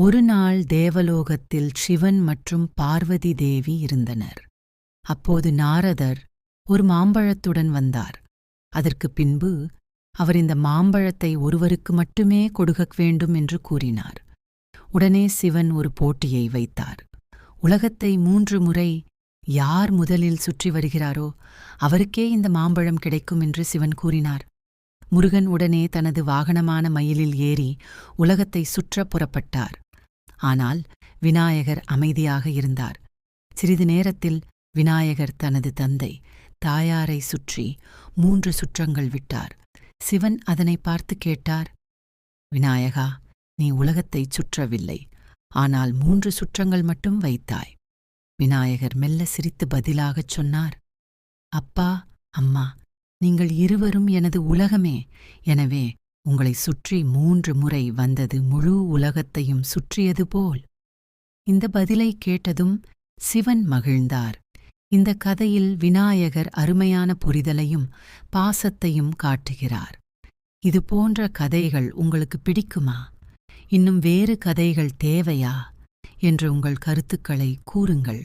ஒரு நாள் தேவலோகத்தில் சிவன் மற்றும் பார்வதி தேவி இருந்தனர். அப்போது நாரதர் ஒரு மாம்பழத்துடன் வந்தார். அதற்குப் பின்பு அவர் இந்த மாம்பழத்தை ஒருவருக்கு மட்டுமே கொடுக்க வேண்டும் என்று கூறினார். உடனே சிவன் ஒரு போட்டியை வைத்தார். உலகத்தை மூன்று முறை யார் முதலில் சுற்றி வருகிறாரோ அவருக்கே இந்த மாம்பழம் கிடைக்கும் என்று சிவன் கூறினார். முருகன் உடனே தனது வாகனமான மயிலில் ஏறி உலகத்தை சுற்றப் புறப்பட்டார். ஆனால் விநாயகர் அமைதியாக இருந்தார். சிறிது நேரத்தில் விநாயகர் தனது தந்தை தாயாரை சுற்றி மூன்று சுற்றங்கள் விட்டார். சிவன் அதனை பார்த்து கேட்டார் விநாயகா நீ உலகத்தைச் சுற்றவில்லை ஆனால் மூன்று சுற்றங்கள் மட்டும் வைத்தாய். விநாயகர் மெல்ல சிரித்து பதிலாகச் சொன்னார் அப்பா அம்மா நீங்கள் இருவரும் எனது உலகமே எனவே உங்களை சுற்றி மூன்று முறை வந்தது முழு உலகத்தையும் சுற்றியது போல். இந்த பதிலை கேட்டதும் சிவன் மகிழ்ந்தார். இந்த கதையில் விநாயகர் அருமையான புரிதலையும் பாசத்தையும் காட்டுகிறார். இது போன்ற கதைகள் உங்களுக்கு பிடிக்குமா? இன்னும் வேறு கதைகள் தேவையா? என்று உங்கள் கருத்துக்களை கூறுங்கள்.